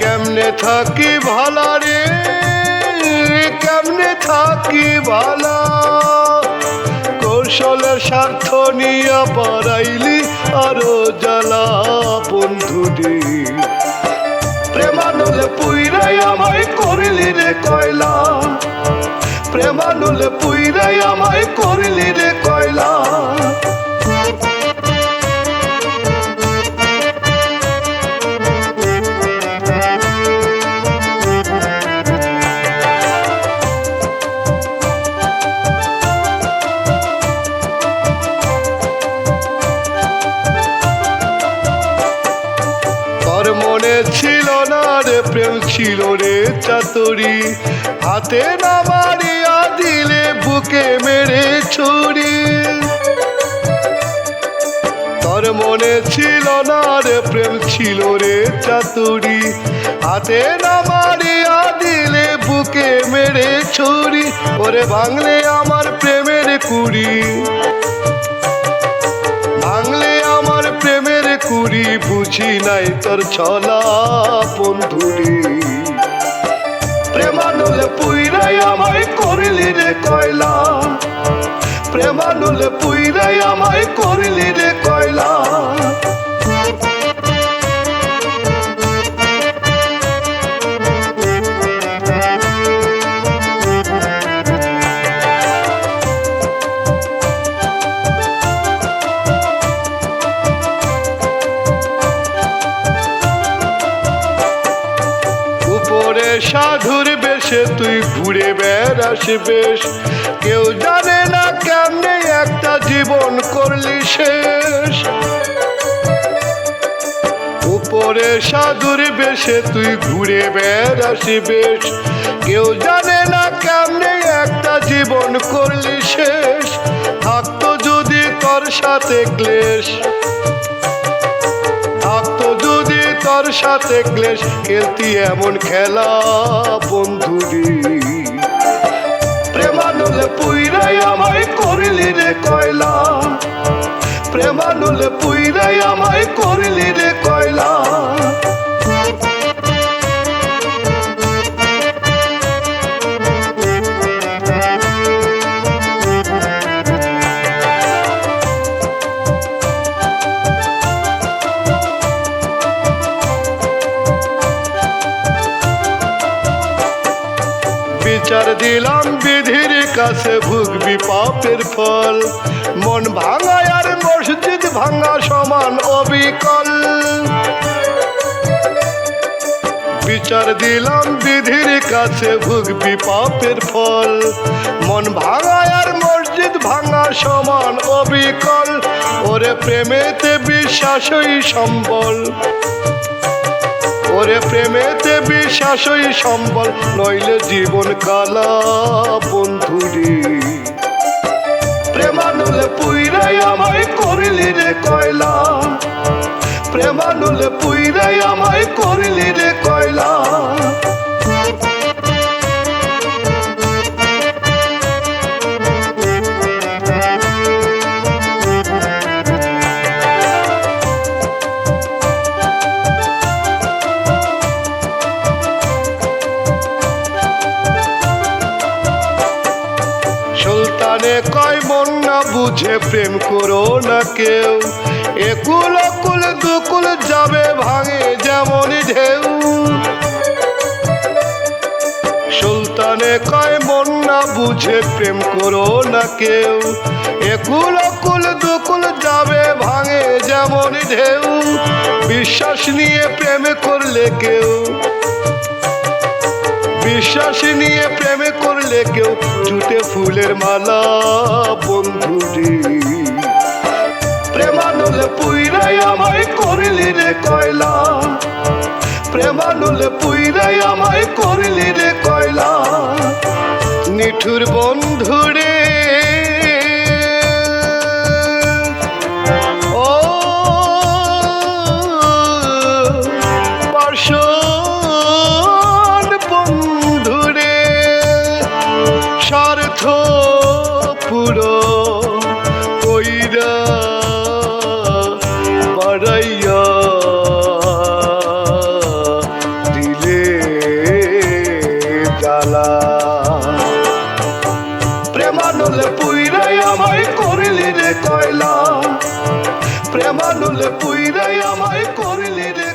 কেমনে থাকি ভালা রে? কেমনে থাকি ভালা? কৌশলের স্বার্থ নিয়া পারাইলি আরও জ্বালা বন্ধুটি প্রেমানুলে পুইরাই আমায় করিলি রে কয়লা। প্রেমানুলে পুইরাই আমায় করিলি রে কয়লা। ছিল না রে প্রেম ছিল রে চাতুরি। হাতে না মারিয়া দিলে বুকে মেরে ছুরি। তোর মনে ছিল না রে প্রেম ছিল রে চাতুরি। হাতে না মারিয়া দিলে বুকে মেরে ছুরি। ওরে ভাঙলে আমার প্রেমের কুড়ি। প্রেমের বুঝি নাই তোর ছলা বন্ধুরি। প্রেমানুলে পুইরাই আমায় করিলি রে কয়লা। প্রেমানুলে পুইরাই আমায় করিলি রে সাধুর বেশে তুই ঘুরে বেড়াস বেশ। কেউ জানে না কেমনে একটা জীবন করলি শেষ। উপরে সাধুর বেশে তুই ঘুরে বেড়াস বেশ। কেউ জানে না কেমনে একটা জীবন করলি শেষ। থাকতো যদি তোর সাথে ক্লেশ। তোর সাথে ক্লেশ, খেলতি এমন খেলা বন্ধুরি প্রেমানলে পুইরাই আমায় করিলি রে কয়লা। প্রেমানলে পুইরাই আমায় বিচার দিলাম বিধির কাছে, ভুগবি পাপের ফল। মন ভাঙা আর মসজিদ ভাঙা সমান অবিকল। বিচার দিলাম বিধির কাছে, ভুগবি পাপের ফল। মন ভাঙা আর মসজিদ ভাঙা সমান অবিকল। ওরে প্রেমেতে বিশ্বাসই সম্বল। ওরে প্রেমেতে বিশ্বাসই সম্বল নইলে জীবন কালা বন্ধুরি প্রেমানুলে পুইরাই সুলতানে কয়, মন না বুঝে প্রেম করো না কেউ। একুল অকুল দুকুল যাবে ভাঙে যেমন ঢেউ। সুলতানে কয়, মন না বুঝে প্রেম করো না কেউ। একুল অকুল দুকুল যাবে ভাঙে যেমন ঢেউ। বিশ্বাস নিয়ে প্রেম করলে কেউ বিশ্বাস নিয়ে প্রেমে করলে কেউ জুটে ফুলের মালা বন্ধুটি প্রেমানলে পুইরাই আমায় করিলি রে কয়লা। প্রেমানলে পুইরাই আমায় করিলি রে কয়লা। নিঠুর বন্ধুরে প্রেমানুলে পুইরে আমায় করিলি রে কয়লা। প্রেমানুলে পুইরে আমায় করিলি রে